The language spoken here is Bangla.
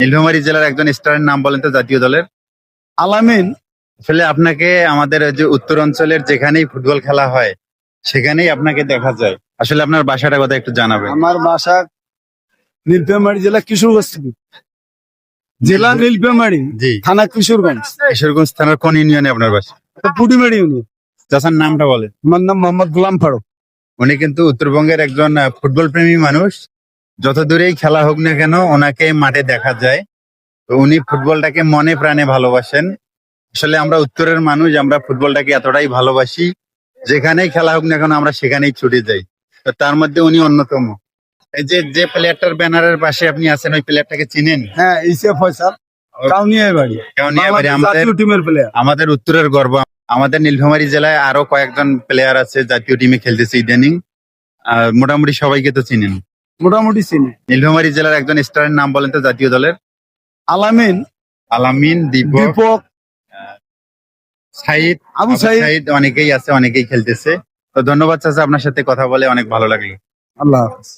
নীলফামারী জেলার একজন স্টারের নাম বলেন তো জাতীয় দলের। আলামিন আসলে আপনাকে আমাদের যে উত্তর অঞ্চলের যেখানেই ফুটবল খেলা হয় সেখানেই আপনাকে দেখা যায়। আসলে আপনার বাসাটা কথা একটু জানাবেন। আমার বাসা নীলফামারী জেলা কিশোরগঞ্জ জেলা নীলফামারী জি। থানা কিশোরগঞ্জ। কিশোরগঞ্জ থানার কোন ইউনিয়নে আপনার বাসা? পুটিমারি ইউনিয়ন। চাচার নামটা বলেন। আমার নাম মোহাম্মদ গোলাম ফারুক। উনি কিন্তু উত্তরবঙ্গের একজন ফুটবল প্রেমী মানুষ। যত দূরেই খেলা হোক না কেন ওনাকে মাঠে দেখা যায়। তো উনি ফুটবলটাকে মনে প্রাণে ভালোবাসেন। আসলে আমরা উত্তরের মানুষ আমরা ফুটবলটাকে এতটাই ভালোবাসি যেখানেই খেলা হোক না কেন আমরা সেখানেই ছুটে যাই। তো তার মধ্যে উনি অন্যতম। এই যে যে প্লেয়ারটার ব্যানারের পাশে আপনি আছেন ওই প্লেয়ারটাকে চিনেন? হ্যাঁ ইসে ফয়সাল কাউনিয়া বাড়ি কাউনিয়াবাড়ি বাংলাদেশ আমাদের টিমের প্লেয়ার আমাদের উত্তরের গর্ব। আমাদের নীলফামারী জেলায় আরও কয়েকজন প্লেয়ার আছে জাতীয় টিমে খেলতেছে ইদানিং। মোটামুটি সবাইকে তো চিনেন। মোটামুটি চিনি। নীলফামারী জেলার একজন স্টারের নাম বলেন তো জাতীয় দলের? আলামিন। আলামিন দীপক দীপক। সাইদ। আবু সাইদ অনেকেই আছে অনেকেই খেলতেছে। তো ধন্যবাদ চাচা আপনার সাথে কথা বলে অনেক ভালো লাগল। আল্লাহ হাফেজ।